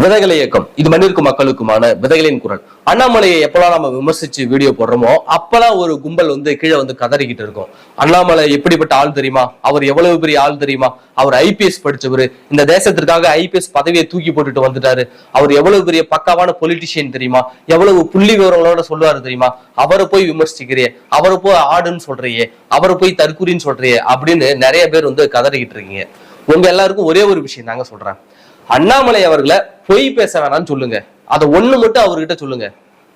விதைகளை இயக்கம். இது மண்ணிற்கு மக்களுக்குமான விதைகளின் குரல். அண்ணாமலையை எப்பெல்லாம் நம்ம விமர்சிச்சு வீடியோ போடுறோமோ அப்பெல்லாம் ஒரு கும்பல் வந்து கீழே வந்து கதறிக்கிட்டு இருக்கும். அண்ணாமலை எப்படிப்பட்ட ஆள் தெரியுமா? அவர் எவ்வளவு பெரிய ஆள் தெரியுமா? அவர் ஐபிஎஸ் படிச்சவர். இந்த தேசத்திற்காக ஐபிஎஸ் பதவியை தூக்கி போட்டுட்டு வந்துட்டாரு. அவர் எவ்வளவு பெரிய பக்காவான பொலிட்டிஷியன் தெரியுமா? எவ்வளவு புள்ளி விவரங்களோட சொல்லுவாரு தெரியுமா? அவரை போய் விமர்சிக்கிறியே. அவரை போய் ஆடுன்னு சொல்றியே. அவரை போய் தற்கூரின்னு சொல்றியே. அப்படின்னு நிறைய பேர் வந்து கதறிக்கிட்டு இருக்கீங்க. உங்க எல்லாருக்கும் ஒரே ஒரு விஷயம் தாங்க சொல்றேன். அண்ணாமலை அவர்களை பொய் பேச வேணாம்னு சொல்லுங்க. அதை ஒண்ணு மட்டும் அவர்கிட்ட சொல்லுங்க.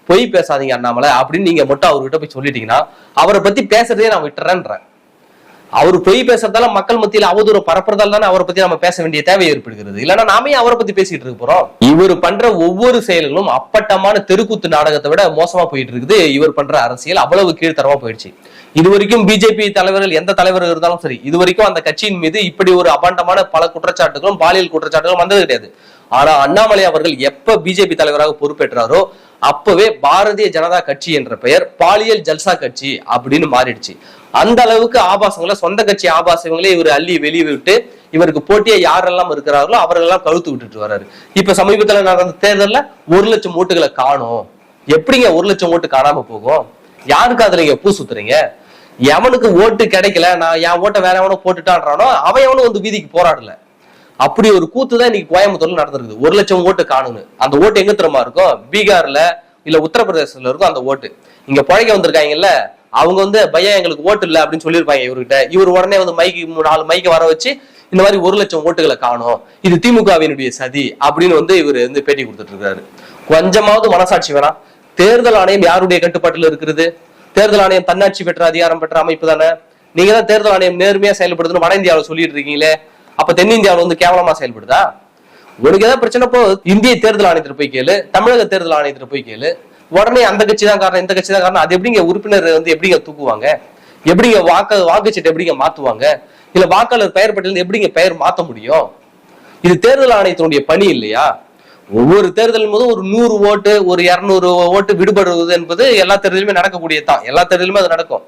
பொய் பேசாதீங்க அண்ணாமலை அப்படின்னு நீங்க மட்டும் அவர்கிட்ட போய் சொல்லிட்டீங்கன்னா அவரை பத்தி பேசுறதே நான் விட்டுறேன்றேன். அவர் பொய் பேசுறதால மக்கள் மத்தியில் அவதூறு பரப்புறதால தானே அவரை பத்தி நம்ம பேச வேண்டிய தேவை ஏற்படுகிறது. இல்லைன்னா நாமே அவரை பத்தி பேசிட்டு இருக்க போறோம். இவர் பண்ற ஒவ்வொரு செயல்களும் அப்பட்டமான தெருக்கூத்து நாடகத்தை விட மோசமா போயிட்டு இருக்குது. இவர் பண்ற அரசியல் அவ்வளவு கீழ்த்தரமா போயிடுச்சு. இது வரைக்கும் பிஜேபி தலைவர்கள் எந்த தலைவர் இருந்தாலும் சரி இது வரைக்கும் அந்த கட்சியின் மீது இப்படி ஒரு அபாண்டமான பல குற்றச்சாட்டுகளும் பாலியல் குற்றச்சாட்டுகளும் வந்தது கிடையாது. ஆனா அண்ணாமலை அவர்கள் எப்ப பிஜேபி தலைவராக பொறுப்பேற்றாரோ அப்பவே பாரதிய ஜனதா கட்சி என்ற பெயர் பாலியல் ஜல்சா கட்சி அப்படின்னு மாறிடுச்சு. அந்த அளவுக்கு ஆபாசங்களை சொந்த கட்சி ஆபாசங்களே இவர் அள்ளி வெளியே விட்டு இவருக்கு போட்டியா யாரெல்லாம் இருக்கிறார்களோ அவரெல்லாம் கழுத்து விட்டுட்டு வர்றாரு. இப்ப சமீபத்துல நடந்த தேர்தல்ல ஒரு லட்சம் ஓட்டுகளை காணும். எப்படிங்க ஒரு லட்சம் ஓட்டு காணாம போகும்? யாருக்கு அதுல நீங்க பூ சுத்துறீங்க? எவனுக்கு ஓட்டு கிடைக்கல? நான் என் ஓட்டை வேற எவனோ போட்டுட்டான்றானோ அவன் எவனும் வந்து வீதிக்கு போராடல. அப்படி ஒரு கூத்து தான் இன்னைக்கு கோயம்புத்தூர்ல நடந்திருக்குது. ஒரு லட்சம் ஓட்டு காணுங்க அந்த ஓட்டு எங்க திரும்ப இருக்கும்? பீகார்ல இல்ல உத்தரப்பிரதேசத்துல இருக்கும் அந்த ஓட்டு. இங்க பழைக்க வந்திருக்காங்கல்ல அவங்க வந்து பையன் எங்களுக்கு ஓட்டு இல்ல அப்படின்னு சொல்லியிருப்பாங்க இவர்கிட்ட. இவர் உடனே வந்து மைக்கு நாலு மைக்கு வர வச்சு இந்த மாதிரி ஒரு லட்சம் ஓட்டுகளை காணும். இது திமுகவினுடைய சதி அப்படின்னு வந்து இவர் வந்து பேட்டி கொடுத்துட்டு இருக்காரு. கொஞ்சமாவது மனசாட்சி வேணாம். தேர்தல் ஆணையம் யாருடைய கட்டுப்பாட்டில் இருக்கிறது? தேர்தல் ஆணையம் தன்னாட்சி பெற்ற அதிகாரம் பெற்ற அமைப்பு தானே? நீங்க தான் தேர்தல் ஆணையம் நேர்மையா செயல்படுதுன்னு வட இந்தியாவில் சொல்லிட்டு இருக்கீங்களே. அப்ப தென்னிந்தியாவில் வந்து கேவலமா செயல்படுதா? உனக்கு ஏதாவது பிரச்சனை போ இந்திய தேர்தல் ஆணையத்துல போய் கேளு தமிழக தேர்தல் ஆணையத்துல போய் கேளு. உடனே அந்த கட்சி தான் காரணம் இந்த கட்சி தான் காரணம் அது எப்படிங்க உறுப்பினர் வந்து எப்படிங்க தூக்குவாங்க? எப்படிங்க வாக்கு வாக்குச்சீட்டு எப்படிங்க மாத்துவாங்க? இல்ல வாக்காளர் பெயர் பட்டியல் எப்படிங்க பெயர் மாத்த முடியும்? இது தேர்தல் ஆணையத்தினுடைய பணி இல்லையா? ஒவ்வொரு தேர்தலும் போது ஒரு நூறு ஓட்டு ஒரு இருநூறு ஓட்டு விடுபடுவது என்பது எல்லா தேர்தலுமே நடக்கக்கூடியதான் எல்லா தேர்தலுமே அது நடக்கும்.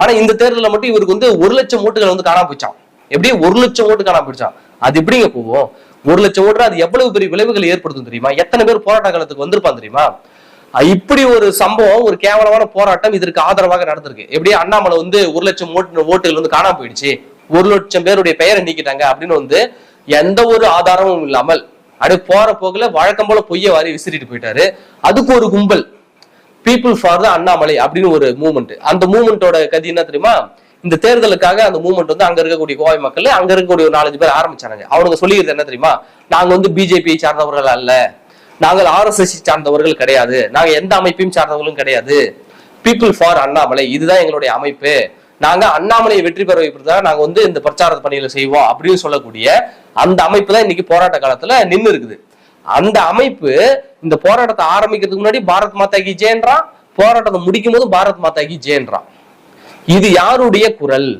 ஆனா இந்த தேர்தலில் மட்டும் இவருக்கு வந்து ஒரு லட்சம் ஓட்டுகள் வந்து காணாம போச்சான் எப்படி ஒரு லட்சம் ஓட்டு காணாம போயிடுச்சான் அது எப்படிங்க போவோம் ஒரு லட்சம் ஓட்டு அது எவ்வளவு பெரிய விளைவுகள் ஏற்படுத்தும் தெரியுமா? எத்தனை பேர் போராட்ட காலத்துக்கு வந்திருப்பான் தெரியுமா? இப்படி ஒரு சம்பவம் ஒரு கேவலமான போராட்டம் இதற்கு ஆதரவாக நடந்திருக்கு. எப்படி அண்ணாமலை வந்து ஒரு லட்சம் ஓட்டு ஓட்டுகள் வந்து காணாம போயிடுச்சு. ஒரு லட்சம் பேருடைய பெயரை நீக்கிட்டாங்க அப்படின்னு வந்து எந்த ஒரு ஆதாரமும் இல்லாமல் அப்படியே போற போக்குல வழக்கம் போல பொய்ய வாரி விசிறிட்டு போயிட்டாரு. அதுக்கு ஒரு கும்பல். பீப்புள் ஃபார் த அண்ணாமலை அப்படின்னு ஒரு மூமெண்ட் அந்த மூமெண்டோட கதி என்ன தெரியுமா? இந்த தேர்தலுக்காக அந்த மூவ்மெண்ட் வந்து அங்க இருக்கக்கூடிய கோவை மக்கள் அங்க இருக்கக்கூடிய ஒரு நாலஞ்சு பேர் ஆரம்பிச்சாங்க அவனுங்க சொல்லிக்கிறது என்ன தெரியுமா? நாங்க வந்து பிஜேபியை சார்ந்தவர்கள் அல்ல. நாங்கள் ஆர்எஸ்எஸ் சார்ந்தவர்கள் கிடையாது. நாங்க எந்த அமைப்பையும் சார்ந்தவர்களும் கிடையாது. பீப்புள் ஃபார் அண்ணாமலை இதுதான் எங்களுடைய அமைப்பு. நாங்க அண்ணாமலையை வெற்றி பெற வைப்பதுதான் நாங்க வந்து இந்த பிரச்சார பணிகளை செய்வோம் அப்படின்னு சொல்லக்கூடிய அந்த அமைப்பு தான் இன்னைக்கு போராட்ட காலத்துல நின்று இருக்குது. அந்த அமைப்பு இந்த போராட்டத்தை ஆரம்பிக்கிறதுக்கு முன்னாடி பாரத் மாதா கி ஜெயன்றான் போராட்டத்தை முடிக்கும் போது பாரத் மாதா கி ஜெயன்றான் இது யாருடைய குரல்?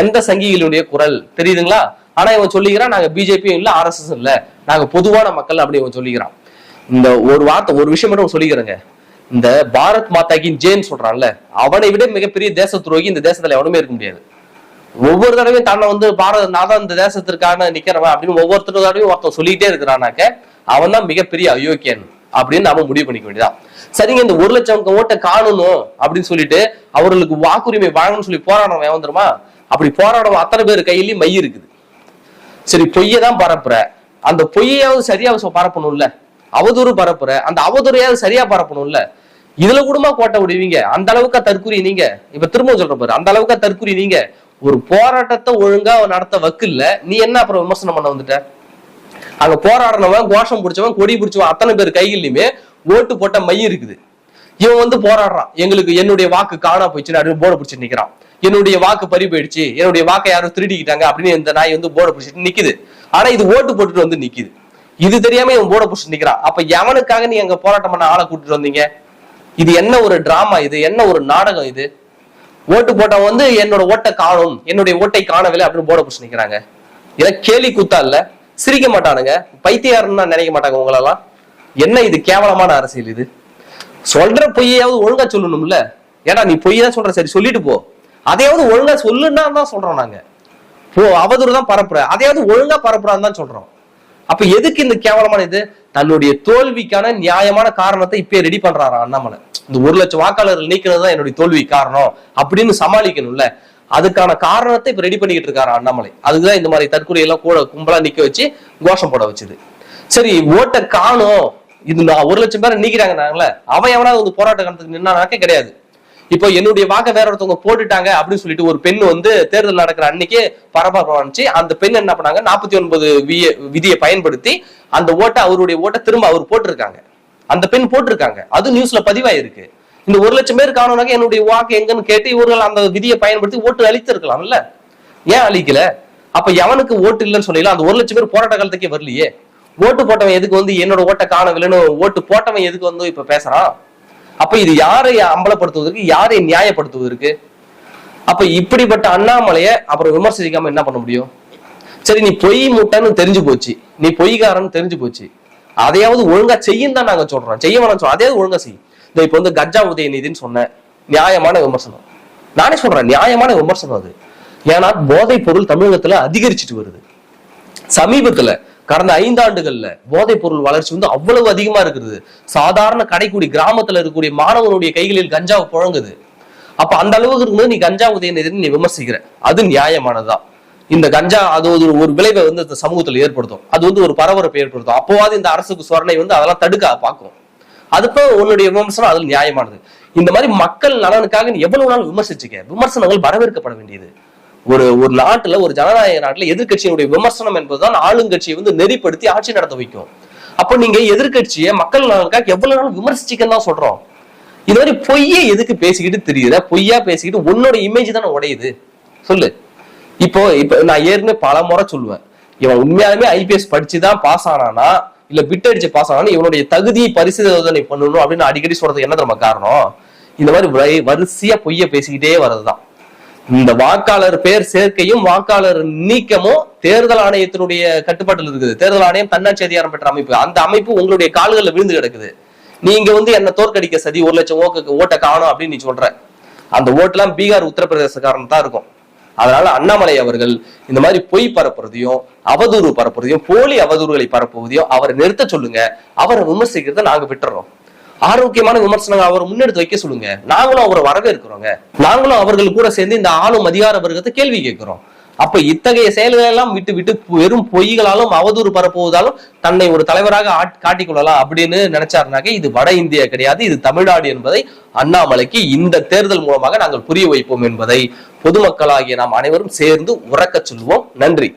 எந்த சங்கிகளுடைய குரல்? தெரியுதுங்களா? ஆனா இவன் சொல்லிக்கிறான் நாங்க பிஜேபியும் இல்ல ஆர்எஸ்எஸ் இல்ல. நாங்க பொதுவான மக்கள் அப்படி இவன் சொல்லிக்கிறான். இந்த ஒரு வார்த்தை ஒரு விஷயம் மட்டும் சொல்லிக்கிறேங்க. இந்த பாரத் மாதாக்கின் ஜேன் சொல்றான்ல அவனை விட மிகப்பெரிய தேச துரோகி இந்த தேசத்துல எவனுமே இருக்க முடியாது. ஒவ்வொரு தடவையும் தன்னை வந்து பாரத நான் தான் இந்த தேசத்திற்கான நிக்கிறவன் அப்படின்னு ஒவ்வொருத்தர் தடவையும் ஒருத்தன் சொல்லிட்டே இருக்கிறானாக்க அவன் தான் மிகப்பெரிய அயோக்கியன். அப்படின்னு நாம முடிவு பண்ணிக்க வேண்டியதான் சரிங்க இந்த ஒரு லட்சம் ஓட்டை காணணும் அப்படின்னு சொல்லிட்டு அவர்களுக்கு வாக்குரிமை வழங்கணும்னு சொல்லி போராடுறவன் வந்துருமா அப்படி போராடுறவன் அத்தனை பேர் கையிலயும் மை இருக்குது. சரி பொய்யை தான் பரப்புற. அந்த பொய்யாவது சரியா பரப்பணும்ல. அவதூறு பரப்புற. அந்த அவதூறையாவது சரியா பரப்பணும்ல. இதுல கூடமா கோட்டை விடுவீங்க. அந்த அளவுக்கு தற்குறி நீங்க. இப்ப திரும்ப சொல்ற பாரு. அந்த அளவுக்கு தற்குறி நீங்க. ஒரு போராட்டத்தை ஒழுங்கா நடத்த வக்கில்ல. நீ என்ன அப்புறம் விமர்சனம் பண்ண வந்துட்ட? அங்க போராடினவன் கோஷம் பிடிச்சவன் கொடி பிடிச்சவன் அத்தனை பேர் கைகள்லயுமே ஓட்டு போட்ட மை இருக்குது. இவன் வந்து போராடுறான். எங்களுக்கு என்னுடைய வாக்கு காணா போயிடுச்சுன்னு அப்படின்னு போர்டு பிடிச்சிட்டு நிக்கிறான். என்னுடைய வாக்கு பறி போயிடுச்சு. என்னுடைய வாக்கை யாரும் திருடிக்கிட்டாங்க அப்படின்னு இந்த நாய் வந்து போர்டை பிடிச்சிட்டு நிக்குது. ஆனா இது ஓட்டு போட்டுட்டு வந்து நிக்குது. இது தெரியாம இவன் போர்டை பிடிச்சிட்டு நிக்கிறான். அப்ப எவனுக்காக நீ அங்க போராட்டம் பண்ண ஆளை கூட்டிட்டு வந்தீங்க? இது என்ன ஒரு டிராமா இது? என்ன ஒரு நாடகம் இது? ஓட்டு போட்டவன் வந்து என்னோட ஓட்டை காணும். என்னுடைய ஓட்டை காணவில்லை அப்படின்னு போர்டை பிடிச்சி நிக்கிறாங்க. இதெல்லாம் கேலி கூத்தா இல்லை? சிரிக்க மாட்டானுங்க. பைத்தியாருன்னு தான் நினைக்க மாட்டாங்க உங்களெல்லாம். என்ன இது? கேவலமான அரசியல் இது. சொல்ற பொய்யாவது ஒழுங்கா சொல்லணும்ல. ஏடா நீ பொய் தான் சொல்ற? சரி சொல்லிட்டு போ. அதையாவது ஒழுங்கா சொல்லுன்னா தான் சொல்றோம் நாங்க. போ அவதூறு தான் பரப்புற. அதையாவது ஒழுங்கா பரப்புறான்னு தான் சொல்றோம். அப்ப எதுக்கு இந்த கேவலமான இது? தன்னுடைய தோல்விக்கான நியாயமான காரணத்தை இப்பயே ரெடி பண்றாரா அண்ணாமலை. இந்த ஒரு லட்சம் வாக்காளர்கள் நீக்கிறது தான் என்னுடைய தோல்வி காரணம் அப்படின்னு சமாளிக்கணும்ல. அதுக்கான காரணத்தை இப்ப ரெடி பண்ணிக்கிட்டு இருக்காரு அண்ணாமலை. அதுக்குதான் இந்த மாதிரி தற்கொலை எல்லாம் கூட கும்பலா நிக்க வச்சு கோஷம் போட வச்சுது. சரி ஓட்டை காணும். இது நான் ஒரு லட்சம் பேரை நீக்கிறாங்கன்னாங்களே அவன் எவனாவது வந்து போராட்ட கணத்துக்கு நின்னானாக்க கிடையாது. இப்போ என்னுடைய வாக்க வேற ஒருத்தவங்க போட்டுட்டாங்க அப்படின்னு சொல்லிட்டு ஒரு பெண் வந்து தேர்தல் நடக்கிற அன்னைக்கு பரபரப்பு அந்த பெண் என்ன பண்ணாங்க? நாற்பத்தி ஒன்பது விதியை பயன்படுத்தி அந்த ஓட்டை அவருடைய ஓட்டை திரும்ப அவர் போட்டிருக்காங்க. அந்த பெண் போட்டிருக்காங்க. அது நியூஸ்ல பதிவாயிருக்கு. இந்த ஒரு லட்சம் பேர் காணும்னாக்க என்னுடைய வாக்கு எங்கன்னு கேட்டு இவர்கள் அந்த விதியை பயன்படுத்தி ஓட்டு அளித்திருக்கலாம்ல. ஏன் அழிக்கல அப்ப எவனுக்கு ஓட்டு இல்லைன்னு சொல்லல அந்த ஒரு லட்சம் பேர் போராட்ட காலத்துக்கே வரலையே. ஓட்டு போட்டவன் எதுக்கு வந்து என்னோட ஓட்டை காணவில்லைன்னு ஓட்டு போட்டவன் எதுக்கு வந்து இப்ப பேசுறான்? அப்ப இது யாரை அம்பலப்படுத்துவதற்கு யாரை நியாயப்படுத்துவதற்கு? அப்ப இப்படிப்பட்ட அண்ணாமலைய அப்புறம் விமர்சிக்காம என்ன பண்ண முடியும்? சரி நீ பொய் முட்டைன்னு தெரிஞ்சு போச்சு. நீ பொய்காரன்னு தெரிஞ்சு போச்சு. அதையாவது ஒழுங்கா செய்யும் தான் நாங்க சொல்றோம். செய்ய வேணாம் சொல்றோம் அதையாவது ஒழுங்கா செய். இந்த இப்போ வந்து கஜா உதயநிதினு சொன்னேன் நியாயமான விமர்சனம். நானே சொல்றேன் நியாயமான விமர்சனம் அது. ஏன்னா போதைப் பொருள் தமிழகத்துல அதிகரிச்சுட்டு வருது. சமீபத்துல கடந்த ஐந்தாண்டுகள்ல போதைப் பொருள் வளர்ச்சி வந்து அவ்வளவு அதிகமா இருக்குது சாதாரண கடைக்குடி கிராமத்துல இருக்கக்கூடிய மாணவனுடைய கைகளில் கஞ்சா புழங்குது. அப்ப அந்த அளவுக்கு இருக்கும்போது நீ கஞ்சா உதயநிதினு நீ விமர்சிக்கிற. அது நியாயமானதுதான் இந்த கஞ்சா அது ஒரு ஒரு விளைவை வந்து இந்த சமூகத்துல ஏற்படுத்தும். அது வந்து ஒரு பரபரப்பை ஏற்படுத்தும். அப்போவாது இந்த அரசுக்கு சொரணை வந்து அதெல்லாம் தடுக்க பார்க்கும். அதுப்போ உன்னுடைய விமர்சனம் அதில் நியாயமானது. இந்த மாதிரி மக்கள் நலனுக்காக நீ எவ்வளவு நாள் விமர்சிச்சுக்க விமர்சனங்கள் வரவேற்கப்பட வேண்டியது. ஒரு ஒரு நாட்டுல ஒரு ஜனநாயக நாட்டுல எதிர்க்கட்சியினுடைய விமர்சனம் என்பதுதான் ஆளுங்கட்சியை வந்து நெறிப்படுத்தி ஆட்சி நடத்த வைக்கும். அப்போ நீங்க எதிர்க்கட்சியை மக்கள் நலனுக்காக எவ்வளவு நாள் விமர்சிச்சுக்கன்னு தான் சொல்றோம். இது மாதிரி பொய்யை எதுக்கு பேசிக்கிட்டு தெரியுற? பொய்யா பேசிக்கிட்டு உன்னோட இமேஜ் தானே உடையுது. சொல்லு. இப்போ இப்போ நான் ஏற்கனவே பல முறை சொல்லுவேன். இவன் உண்மையாலுமே ஐபிஎஸ் படிச்சுதான் பாஸ் ஆனானா இல்ல பிட் அடிச்சு பாஸ் ஆனாலும் இவனுடைய தகுதியை பரிசோதனை பண்ணணும் அப்படின்னு அடிக்கடி சொல்றது என்ன நம்ம காரணம்? இந்த மாதிரி வரி- வரிசையா பொய்ய பேசிக்கிட்டே வர்றதுதான். இந்த வாக்காளர் பேர் சேர்க்கையும் வாக்காளர் நீக்கமும் தேர்தல் ஆணையத்தினுடைய கட்டுப்பாட்டில் இருக்குது. தேர்தல் ஆணையம் தன்னாட்சி அதிகாரம் பெற்ற அமைப்பு. அந்த அமைப்பு உங்களுடைய கால்களில் விழுந்து கிடக்குது. நீங்க வந்து என்ன தோற்கடிக்க சதி ஒரு லட்சம் ஓக்கு ஓட்டை காணும் அப்படின்னு நீ சொல்ற. அந்த ஓட்டெல்லாம் பீகார் உத்தரப்பிரதேசக்காரன் தான் இருக்கும். அதனால அண்ணாமலை அவர்கள் இந்த மாதிரி பொய் பரப்புறதையும் அவதூறு பரப்புறதையும் போலி அவதூறுகளை பரப்புவதையும் அவரை நிறுத்த சொல்லுங்க. அவரை விமர்சிக்கிறத நாங்க விட்டுறோம். ஆரோக்கியமான விமர்சனங்கள் அவரை முன்னெடுத்து வைக்க சொல்லுங்க. நாங்களும் அவரை வரவேற்கிறோங்க. நாங்களும் அவர்கள் கூட சேர்ந்து இந்த ஆளும் அதிகார வர்க்கத்தை கேள்வி கேட்கிறோம். அப்ப இத்தகைய செயல்களை எல்லாம் விட்டு விட்டு வெறும் பொய்களாலும் அவதூறு பரப்புவதாலும் தன்னை ஒரு தலைவராக காட்டிக்கொள்ளலாம் அப்படின்னு நினைச்சாருனாக்க இது வட இந்தியா கிடையாது இது தமிழ்நாடு என்பதை அண்ணாமலைக்கு இந்த தேர்தல் மூலமாக நாங்கள் புரிய வைப்போம் என்பதை பொதுமக்களாகிய நாம் அனைவரும் சேர்ந்து உறக்கச் சொல்வோம் நன்றி.